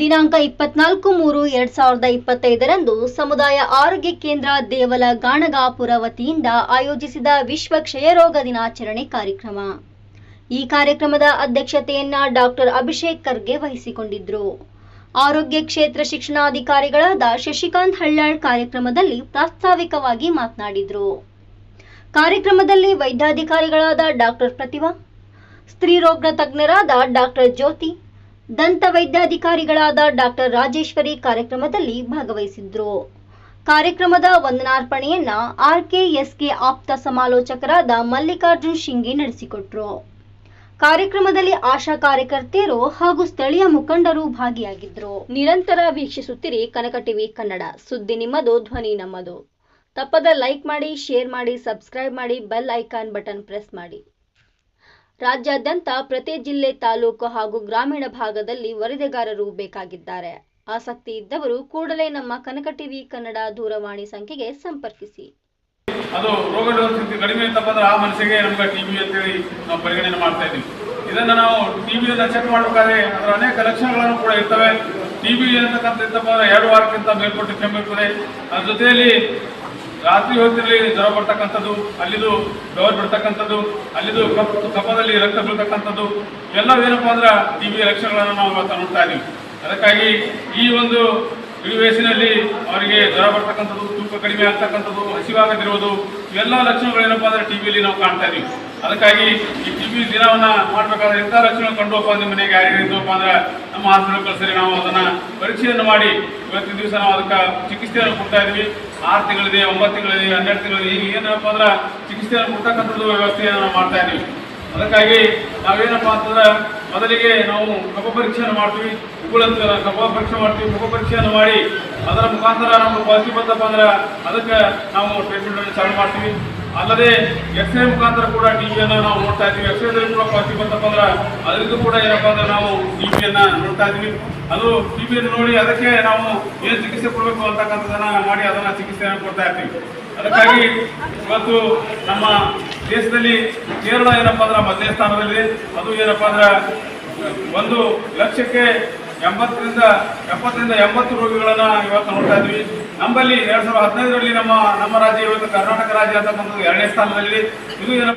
ದಿನಾಂಕ ಇಪ್ಪತ್ನಾಲ್ಕು ಮೂರು ಎರಡ್ ಸಾವಿರದ ಇಪ್ಪತ್ತೈದರಂದು ಸಮುದಾಯ ಆರೋಗ್ಯ ಕೇಂದ್ರ ದೇವಲ ಗಾಣಗಾಪುರ ವತಿಯಿಂದ ಆಯೋಜಿಸಿದ ವಿಶ್ವ ಕ್ಷಯರೋಗ ದಿನಾಚರಣೆ ಕಾರ್ಯಕ್ರಮ. ಈ ಕಾರ್ಯಕ್ರಮದ ಅಧ್ಯಕ್ಷತೆಯನ್ನ ಡಾಕ್ಟರ್ ಅಭಿಷೇಕ್ ಖರ್ಗೆ ವಹಿಸಿಕೊಂಡಿದ್ರು. ಆರೋಗ್ಯ ಕ್ಷೇತ್ರ ಶಿಕ್ಷಣಾಧಿಕಾರಿಗಳಾದ ಶಶಿಕಾಂತ್ ಹಳ್ಳಾಳ್ ಕಾರ್ಯಕ್ರಮದಲ್ಲಿ ಪ್ರಾಸ್ತಾವಿಕವಾಗಿ ಮಾತನಾಡಿದ್ರು. ಕಾರ್ಯಕ್ರಮದಲ್ಲಿ ವೈದ್ಯಾಧಿಕಾರಿಗಳಾದ ಡಾಕ್ಟರ್ ಪ್ರತಿಭಾ, ಸ್ತ್ರೀರೋಗ ತಜ್ಞರಾದ ಡಾಕ್ಟರ್ ಜ್ಯೋತಿ ದಂತ ವೈದ್ಯಾಧಿಕಾರಿಗಳಾದ ಡಾಕ್ಟರ್ ರಾಜೇಶ್ವರಿ ಕಾರ್ಯಕ್ರಮದಲ್ಲಿ ಭಾಗವಹಿಸಿದ್ರು. ಕಾರ್ಯಕ್ರಮದ ವಂದನಾರ್ಪಣೆಯನ್ನ ಆರ್ಕೆಎಸ್ಕೆ ಆಪ್ತ ಸಮಾಲೋಚಕರಾದ ಮಲ್ಲಿಕಾರ್ಜುನ್ ಶಿಂಗಿ ನಡೆಸಿಕೊಟ್ರು. ಕಾರ್ಯಕ್ರಮದಲ್ಲಿ ಆಶಾ ಕಾರ್ಯಕರ್ತೆಯರು ಹಾಗೂ ಸ್ಥಳೀಯ ಮುಖಂಡರು ಭಾಗಿಯಾಗಿದ್ರು. ನಿರಂತರ ವೀಕ್ಷಿಸುತ್ತಿರಿ ಕನಕ ಟಿವಿ ಕನ್ನಡ. ಸುದ್ದಿ ನಿಮ್ಮದು, ಧ್ವನಿ ನಮ್ಮದು. ತಪ್ಪದ ಲೈಕ್ ಮಾಡಿ, ಶೇರ್ ಮಾಡಿ, ಸಬ್ಸ್ಕ್ರೈಬ್ ಮಾಡಿ, ಬೆಲ್ ಐಕಾನ್ ಬಟನ್ ಪ್ರೆಸ್ ಮಾಡಿ. ರಾಜ್ಯಾದ್ಯಂತ ಪ್ರತಿ ಜಿಲ್ಲೆ, ತಾಲೂಕು ಹಾಗೂ ಗ್ರಾಮೀಣ ಭಾಗದಲ್ಲಿ ವರದಿಗಾರರು ಬೇಕಾಗಿದ್ದಾರೆ. ಆಸಕ್ತಿ ಇದ್ದವರು ಕೂಡಲೇ ನಮ್ಮ ಕನಕ ಟಿವಿ ಕನ್ನಡ ದೂರವಾಣಿ ಸಂಖ್ಯೆಗೆ ಸಂಪರ್ಕಿಸಿ. ಅದು ರೋಗ ಸ್ಥಿತಿ ಕಡಿಮೆ ಇತ್ತಪ್ಪ ಆ ಮನಸ್ಸಿಗೆ ನಮ್ಗೆ ಟಿವಿ ಬಿ ಅಂತೇಳಿ ನಾವು ಪರಿಗಣನೆ ಮಾಡ್ತಾ ಇದ್ದೀವಿ. ಇದನ್ನು ನಾವು ಟಿವಿ ಬಿಯನ್ನು ಚೆಕ್ ಮಾಡಬೇಕಾದ್ರೆ ಅದರ ಅನೇಕ ಲಕ್ಷಣಗಳನ್ನು ಕೂಡ ಇರ್ತವೆ. ಟಿವಿ ಅಂತಕ್ಕಂಥ ಎರಡು ವಾರಕ್ಕಿಂತ ಮೇಲ್ಪಟ್ಟು ಕೆಮ್ಮಿರ್ತದೆ ಅದ್ರ ಜೊತೆಯಲ್ಲಿ ರಾತ್ರಿ ಹೊತ್ತಿನಲ್ಲಿ ಜ್ವರ ಬರ್ತಕ್ಕಂಥದ್ದು, ಅಲ್ಲಿದು ಬೆವರು ಬಿಡ್ತಕ್ಕಂಥದ್ದು, ಅಲ್ಲಿದು ಕಪ್ ಕಫದಲ್ಲಿ ರಕ್ತ ಬೀಳ್ತಕ್ಕಂಥದ್ದು ಎಲ್ಲ ಏನಪ್ಪ ಅಂದ್ರೆ ದಿವ್ಯ ಲಕ್ಷಣಗಳನ್ನು ನಾವು ಇವತ್ತು ಇದ್ದೀವಿ ಅದಕ್ಕಾಗಿ ಈ ಒಂದು ಇಳಿ ವಯಸ್ಸಿನಲ್ಲಿ ಅವರಿಗೆ ಜ್ವರ ಬರ್ತಕ್ಕಂಥದ್ದು, ತೂಕ ಕಡಿಮೆ ಆಗ್ತಕ್ಕಂಥದ್ದು, ಹಸಿವಾಗದಿರುವುದು ಇವೆಲ್ಲ ಲಕ್ಷಣಗಳೇನಪ್ಪ ಅಂದ್ರೆ ಟಿ ವಿಯಲ್ಲಿ ನಾವು ಕಾಣ್ತಾ ಇದೀವಿ. ಅದಕ್ಕಾಗಿ ಈ ಟಿ ವಿ ದಿನವನ್ನ ಮಾಡ್ಬೇಕಾದ್ರೆ ಇಂಥ ಲಕ್ಷಣ ಕಂಡುವಪ್ಪ ನಿಮ್ಮ ಮನೆಗೆ ಯಾರಿಗೆ ಇದ್ದವಪ್ಪ ಅಂದ್ರೆ ನಮ್ಮ ಹಾಸ್ಪಿಟಲ್ ಕಳಿಸಿರಿ ನಾವು ಅದನ್ನ ಪರೀಕ್ಷೆಯನ್ನು ಮಾಡಿ ಇವತ್ತಿನ ದಿವಸ ನಾವು ಅದಕ್ಕೆ ಚಿಕಿತ್ಸೆಯನ್ನು ಕೊಡ್ತಾ ಇದ್ವಿ. ಆರು ತಿಂಗಳಿದೆ, ಒಂಬತ್ತು ತಿಂಗಳಿದೆ, ಹನ್ನೆರಡು ತಿಂಗಳಿದೆ. ಈಗ ಏನಪ್ಪ ಅಂದ್ರೆ ಚಿಕಿತ್ಸೆಯನ್ನು ಕೊಡ್ತಕ್ಕಂಥದ್ದು ವ್ಯವಸ್ಥೆಯನ್ನು ನಾವು ಮಾಡ್ತಾ ಇದ್ವಿ ಅದಕ್ಕಾಗಿ ನಾವೇನಪ್ಪ ಅಂತಂದ್ರೆ ಮೊದಲಿಗೆ ನಾವು ಕಫ ಪರೀಕ್ಷೆಯನ್ನು ಮಾಡ್ತೀವಿ. ಉಗುಳಂತ ಕಫ ಪರೀಕ್ಷೆ ಮಾಡ್ತೀವಿ. ಕಫ ಪರೀಕ್ಷೆಯನ್ನು ಮಾಡಿ ಅದರ ಮುಖಾಂತರ ನಮ್ಗೆ ಪಾಸಿಟಿವ್ ಬಂದಪ್ಪ ಅಂದ್ರೆ ಅದಕ್ಕೆ ನಾವು ಟ್ರೀಟ್ಮೆಂಟ್ ಅನ್ನು ಚಾಲು ಮಾಡ್ತೀವಿ. ಅಲ್ಲದೆ ಎಕ್ಸ್ರೇ ಮುಖಾಂತರ ಕೂಡ ಟಿ ವಿಯನ್ನು ನಾವು ನೋಡ್ತಾ ಇದ್ದೀವಿ. ಎಕ್ಸ್ರೇದಲ್ಲಿ ಕೂಡ ಪಾಸಿಟಿವ್ ಬಂದಪ್ಪ ಅಂದ್ರೆ ಅದರಿಂದ ಕೂಡ ಏನಪ್ಪ ಅಂದ್ರೆ ನಾವು ಟಿ ಇದೀವಿ ಅದು ಟಿ ವಿಯನ್ನು ನೋಡಿ ಅದಕ್ಕೆ ನಾವು ಏನು ಚಿಕಿತ್ಸೆ ಕೊಡಬೇಕು ಅಂತಕ್ಕಂಥದ್ದನ್ನ ಮಾಡಿ ಅದನ್ನ ಚಿಕಿತ್ಸೆಯನ್ನು ಕೊಡ್ತಾ ಇರ್ತೀವಿ. ಅದಕ್ಕಾಗಿ ಇವತ್ತು ನಮ್ಮ ದೇಶದಲ್ಲಿ ಕೇರಳ ಏನಪ್ಪ ಅಂದ್ರೆ ಮೊದಲನೇ ಸ್ಥಾನದಲ್ಲಿ ಅದು ಏನಪ್ಪ ಅಂದ್ರೆ, ಒಂದು ಲಕ್ಷಕ್ಕೆ ಎಂಬತ್ತರಿಂದ, ಎಪ್ಪತ್ತರಿಂದ ಎಂಬತ್ತು ರೋಗಿಗಳನ್ನ ಇವತ್ತು ನೋಡ್ತಾ ಇದ್ವಿ. ನಮ್ಮಲ್ಲಿ ಎರಡ್ ಸಾವಿರದ ಹದಿನೈದರಲ್ಲಿ ನಮ್ಮ ನಮ್ಮ ರಾಜ್ಯ, ಇವತ್ತು ಕರ್ನಾಟಕ ರಾಜ್ಯ ಅಂತಕ್ಕಂಥದ್ದು ಎರಡನೇ ಸ್ಥಾನದಲ್ಲಿ ಇದು ಏನಪ್ಪ